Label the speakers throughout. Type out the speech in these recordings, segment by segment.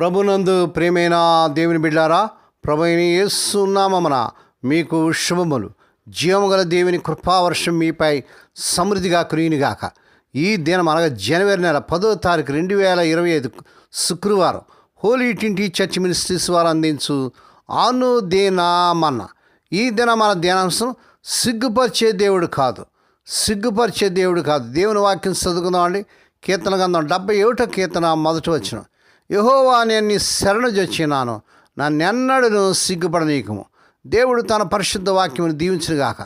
Speaker 1: ప్రభునందు ప్రేమైన దేవుని బిడ్డారా ప్రభు అయిన మీకు శుభములు. జీవముగల దేవుని కృపావర్షం మీపై సమృద్ధిగా కురిగినిగాక ఈ దినం అనగా జనవరి నెల పదో తారీఖు రెండు వేల ఇరవై ఐదు శుక్రవారం హోలీ టింటి చర్చ్ మినిస్ట్రీస్ వారు అందించు అనుదేనామన్న ఈ దిన మన ధ్యానాంశం సిగ్గుపరిచే దేవుడు కాదు. సిగ్గుపరిచే దేవుడు కాదు. దేవుని వాక్యం చదువుకుందామండి. కీర్తన గంధం డెబ్బై ఒకటో కీర్తన మొదటి వచ్చిన యహోవా నేను నీ శరణు చొచ్చినాను నన్నెన్నడను సిగ్గుపడనీయకము. దేవుడు తన పరిశుద్ధ వాక్యమును దీవించుగాక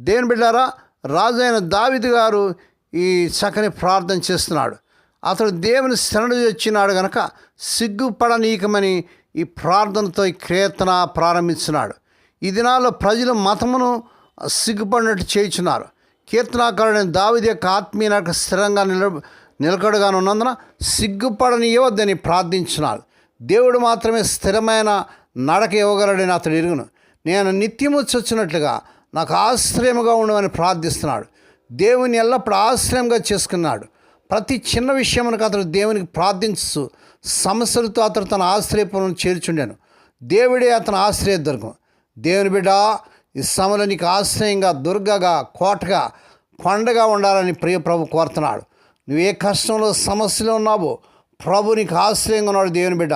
Speaker 1: దేవుని బిడ్డారా రాజైన దావిది గారు ఈ చక్కని ప్రార్థన చేస్తున్నాడు. అతడు దేవుని శరణు వచ్చినాడు గనక సిగ్గుపడనీకమని ఈ ప్రార్థనతో ఈ కీర్తన ప్రారంభించినాడు. ఈ దినాల్లో ప్రజలు మతమును సిగ్గుపడినట్టు చేయుచున్నారు. కీర్తనాకారుడైన దావిది యొక్క ఆత్మీయ స్థిరంగా నిల నిలకడగానున్నందున సిగ్గుపడనియవద్దని ప్రార్థించినాడు. దేవుడు మాత్రమే స్థిరమైన నడక ఇవ్వగలడని అతడు ఎరుగును. నేను నిత్యము చొచ్చినట్లుగా నాకు ఆశ్రయముగా ఉండమని ప్రార్థిస్తున్నాడు. దేవుని ఎల్లప్పుడూ ఆశ్రయంగా చేసుకున్నాడు. ప్రతి చిన్న విషయమునకు అతడు దేవునికి ప్రార్థించు సమస్యలతో అతడు తన ఆశ్రయపురం చేర్చుండాను. దేవుడే అతను ఆశ్రయ దుర్గం. దేవుని బిడ్డ ఈ సమయంలో నీకు ఆశ్రయంగా దుర్గగా కోటగా కొండగా ఉండాలని ప్రియ ప్రభు కోరుతున్నాడు. నువ్వు ఏ కష్టంలో సమస్యలో ఉన్నావో ప్రభు నీకు ఆశ్రయంగా ఉన్నాడు దేవుని బిడ్డ.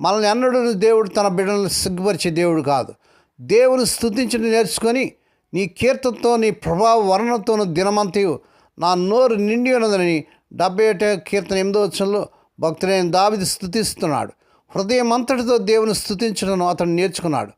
Speaker 1: మనల్ని ఎన్నడూ దేవుడు తన బిడ్డలను సిగ్గుపరిచే దేవుడు కాదు. దేవుని స్థుతించడం నేర్చుకొని నీ కీర్తనతో నీ ప్రభావ వర్ణనతోను దినమంతయు నా నోరు నిండి ఉన్నదని డెబ్బై ఒకటో కీర్తన ఎనిమిదో వచ్చంలో భక్తుడైన దావిది స్థుతిస్తున్నాడు. హృదయం అంతటితో దేవుని స్థుతించడం అతను నేర్చుకున్నాడు.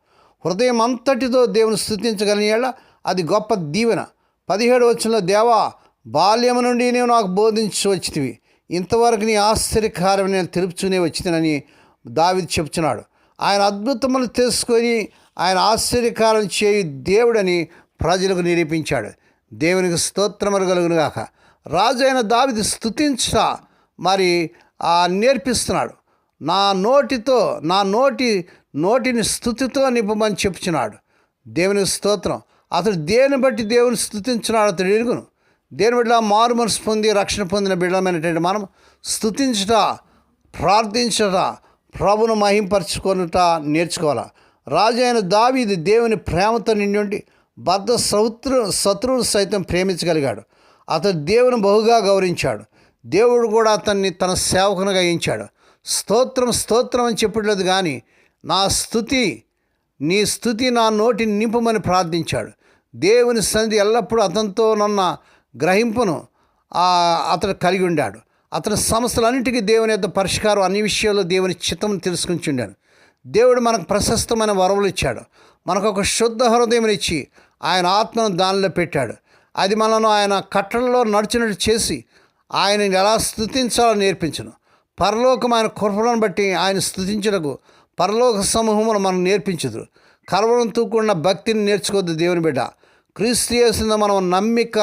Speaker 1: హృదయం అంతటితో దేవుని స్థుతించగలిగేలా అది గొప్ప దీవెన. పదిహేడు వచ్చంలో దేవా బాల్యము నుండి నీవు నాకు బోధించి వచ్చితివి. ఇంతవరకు నీ ఆశ్చర్యకారం నేను తెలుపుచునే వచ్చినని దావిది చెప్తున్నాడు ఆయన అద్భుతములు తెలుసుకొని ఆయన ఆశ్చర్యకారం చేయు దేవుడని ప్రజలకు నిరూపించాడు. దేవునికి స్తోత్రములు కలుగునుగాక. రాజు అయిన దావిది స్థుతించ మరి ఆ నేర్పిస్తున్నాడు. నా నోటితో నా నోటి నోటిని స్థుతితో నింపమని చెప్పుచున్నాడు దేవునికి స్తోత్రం. అతడు దేని బట్టి దేవుని స్థుతించినాడు అతడు ఎరుగును దేని బిడ్డ మారు మనసు పొంది రక్షణ పొందిన బిడ్డమైనటువంటి మనం స్థుతించట ప్రార్థించుట ప్రభును మహింపరచుకొనుట నేర్చుకోవాలి? రాజు అయిన దావీది దేవుని ప్రేమతో నిండి ఉండి భర్త శత్రు శత్రువులు సైతం ప్రేమించగలిగాడు. అతడు దేవుని బహుగా గౌరవించాడు. దేవుడు కూడా అతన్ని తన సేవకునిగా ఎంచాడు స్తోత్రం స్తోత్రం అని చెప్పట్లేదు కానీ నా స్థుతి నీ స్థుతి నా నోటిని నింపమని ప్రార్థించాడు. దేవుని సంధి ఎల్లప్పుడూ అతనితో నన్న గ్రహింపును అతడు కలిగి ఉండాడు. అతని సమస్యలన్నింటికీ దేవుని యొక్క పరిష్కారం అన్ని విషయాల్లో దేవుని చిత్తం తెలుసుకుంటుండాడు దేవుడు మనకు ప్రశస్తమైన వరములు ఇచ్చాడు. మనకు ఒక శుద్ధ హృదయం ఇచ్చి ఆయన ఆత్మను దానిలో పెట్టాడు. అది మనను ఆయన కట్టడలో నడిచినట్టు చేసి ఆయనని ఎలా స్థుతించాలో నేర్పించను. పరలోకం ఆయన కృపలను బట్టి ఆయన స్థుతించడకు పరలోక సమూహమును మనం నేర్పించదు కలవరం తూకుండా భక్తిని నేర్చుకోవద్దు దేవుని బిడ్డ. క్రీస్తు చేసిన మనం నమ్మిక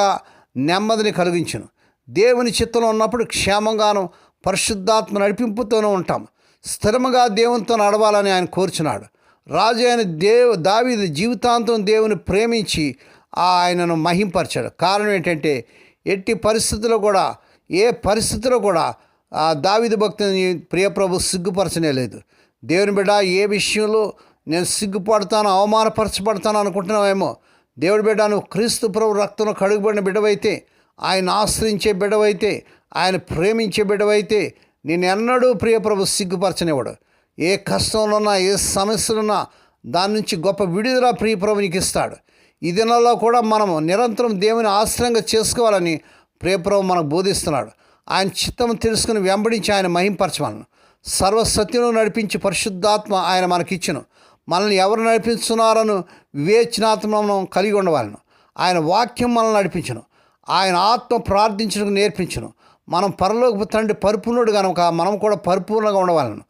Speaker 1: నెమ్మదిని కలిగించును. దేవుని చిత్తంలో ఉన్నప్పుడు క్షేమంగాను పరిశుద్ధాత్మ నడిపింపుతోనూ ఉంటాం స్థిరముగా దేవునితో నడవాలని ఆయన కోరుచున్నాడు. రాజు అయిన దేవు దావీదు జీవితాంతం దేవుని ప్రేమించి ఆయనను మహింపరిచాడు. కారణం ఏంటంటే ఎట్టి పరిస్థితుల్లో కూడా ఏ పరిస్థితిలో కూడా ఆ దావిది భక్తిని ప్రియప్రభు సిగ్గుపరచనే లేదు. దేవుని బిడ్డ ఏ విషయంలో నేను సిగ్గుపడతాను అవమానపరచబడతాను అనుకుంటున్నామేమో దేవుడి బిడ్డను క్రీస్తు ప్రభు రక్తంలో కడుగుబడిన బిడ్డవైతే ఆయన ఆశ్రయించే బిడ్డవైతే ఆయన ప్రేమించే బిడ్డవైతే నేను ఎన్నడూ ప్రియప్రభు సిగ్గుపరచనివాడు ఏ కష్టంలో ఉన్నా ఏ సమస్యలున్నా దాని నుంచి గొప్ప విడుదల ప్రియప్రభు నీకు ఇస్తాడు. ఈ దినాల్లో కూడా మనము నిరంతరం దేవుని ఆశ్రయంగా చేసుకోవాలని ప్రియప్రభు మనకు బోధిస్తున్నాడు. ఆయన చిత్తం తెలుసుకుని వెంబడించి ఆయన మహింపరచమలను సర్వసత్యంలో నడిపించి పరిశుద్ధాత్మ ఆయన మనకిచ్చును. మనల్ని ఎవరు నడిపిస్తున్నారను వివేచనాత్మను కలిగి ఉండవాలను. ఆయన వాక్యం మనల్ని నడిపించను. ఆయన ఆత్మ ప్రార్థించడానికి నేర్పించను. మనం పరలోకి తండ్రి పరిపూర్ణుడు కనుక మనం కూడా పరిపూర్ణంగా ఉండవాలను.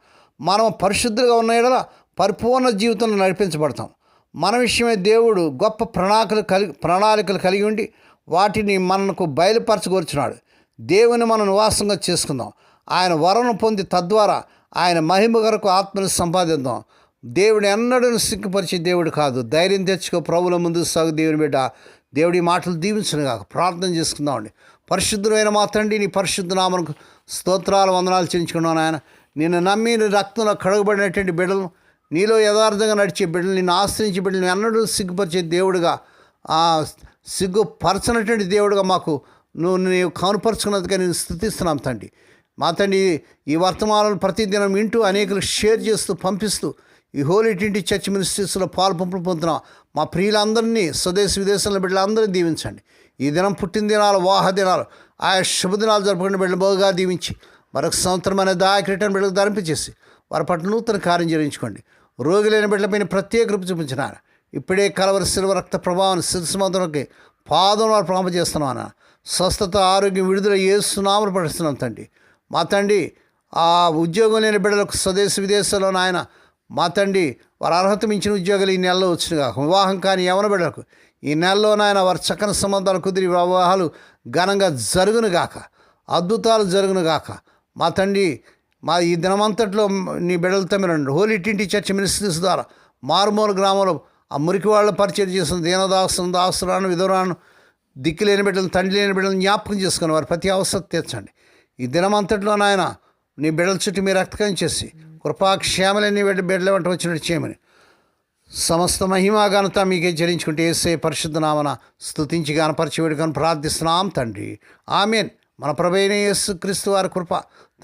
Speaker 1: మనం పరిశుద్ధులుగా ఉన్న యెడల పరిపూర్ణ జీవితంలో నడిపించబడతాం. మన విషయమే దేవుడు గొప్ప ప్రణాళికలు కలిగి ప్రణాళికలు కలిగి ఉండి వాటిని మనకు బయలుపరచగోరుచున్నాడు. దేవుని మనం నివాసంగా చేసుకుందాం. ఆయన వరను పొంది తద్వారా ఆయన మహిమ కొరకు ఆత్మను సంపాదిద్దాం. దేవుడు ఎన్నడూ సిగ్గుపరిచే దేవుడు కాదు. ధైర్యం తెచ్చుకో ప్రభుల ముందు సాగు దేవుని బిడ్డ. దేవుడి మాటలు దీవించను కాక ప్రార్థన చేసుకుందామండి పరిశుద్ధమైన మా తండ్రి నీ పరిశుద్ధ నామనకు స్తోత్రాలు వందనాలు చెల్లించుకున్నాను ఆయన నిన్ను నమ్మి రక్తంలో కడగబడినటువంటి బిడ్డలు నీలో యథార్థంగా నడిచే బిడ్డలు నిన్ను ఆశ్రయించే బిడ్డలు ఎన్నడూ సిగ్గుపరిచే దేవుడుగా ఆ సిగ్గుపరచనటువంటి దేవుడుగా మాకు నువ్వు నీవు కనుపరుచుకున్నందుకే నేను స్థుతిస్తున్నాం తండ్రి. మా తండ్రి ఈ వర్తమానాలను ప్రతిదినం వింటూ అనేకులకు షేర్ చేస్తూ పంపిస్తూ ఈ హోలీ చర్చ్ మినిస్ట్రీస్లో పాలు పంపులు మా ప్రియులందరినీ స్వదేశ విదేశాల బిడ్డలందరినీ దీవించండి. ఈ దినం పుట్టిన దినాలు వాహ దినాలు ఆయా శుభదినాలు జరుపుకునే బిడ్డలు బాగా దీవించి మరొక సంవత్సరం అనే దాయకరిటైన బిడ్డలకు ధరింపచేసి వారి పట్ల నూతన కార్యం జరిగించుకోండి. రోగులైన బిడ్డలపైన ప్రత్యేక రూపు చూపించినారు? ఇప్పుడే కలవరి శిల్వ రక్త ప్రభావం శిరస్మంతులకి పాదం వారు ప్రాంప చేస్తున్నాను? స్వస్థత ఆరోగ్యం విడుదల ఏసునామలు పడుస్తున్నాం తండ్రి. మా తండ్రి ఆ ఉద్యోగం లేని బిడ్డలకు స్వదేశ విదేశాల్లో నాయన మా తండ్రి వారి అర్హత మించిన ఉద్యోగాలు ఈ నెలలో వచ్చిన కాక వివాహం కానీ యవన బిడ్డలకు ఈ నెలలో నాయన వారి చక్కని సంబంధాలు కుదిరి వివాహాలు ఘనంగా జరుగును గాక అద్భుతాలు జరుగును గాక. మా తండ్రి మా ఈ దినమంతట్లో నీ బిడ్డలతో మీరు హోలీ టింటి చర్చ్ మినిస్ట్రీస్ ద్వారా మారుమూల గ్రామంలో ఆ మురికి వాళ్ళ పరిచయం చేసిన దీనదాసును దాసురాను విధురాను దిక్కు లేని బిడ్డలు తండ్రి లేని బిడ్డలను జ్ఞాపకం చేసుకుని వారి ప్రతి అవసరం తీర్చండి. ఈ దినమంతట్లో నాయన నీ బిడ్డల చుట్టూ మీరు రక్తకం చేసి కృపాక్షేమలన్నీ బిడ్డ బిడ్డల వంట వచ్చినట్టు చేయమని. సమస్త మహిమాఘనత మీకే చెల్లించుకుంటే ఏసే పరిశుద్ధనామన స్థుతించి గానపరిచి వేడుకొని ప్రార్థిస్తున్నాం తండ్రి. ఆమెన్. మన ప్రభైన యేసు క్రీస్తు వారి కృప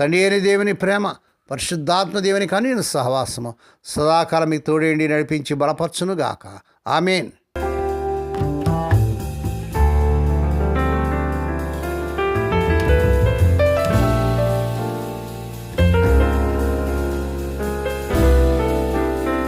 Speaker 1: తండ్రి అయిన దేవుని ప్రేమ పరిశుద్ధాత్మ దేవుని కనీన సహవాసము. సదాకాలం మీకు తోడేండి నడిపించి బలపరచునుగాక. ఆమెన్.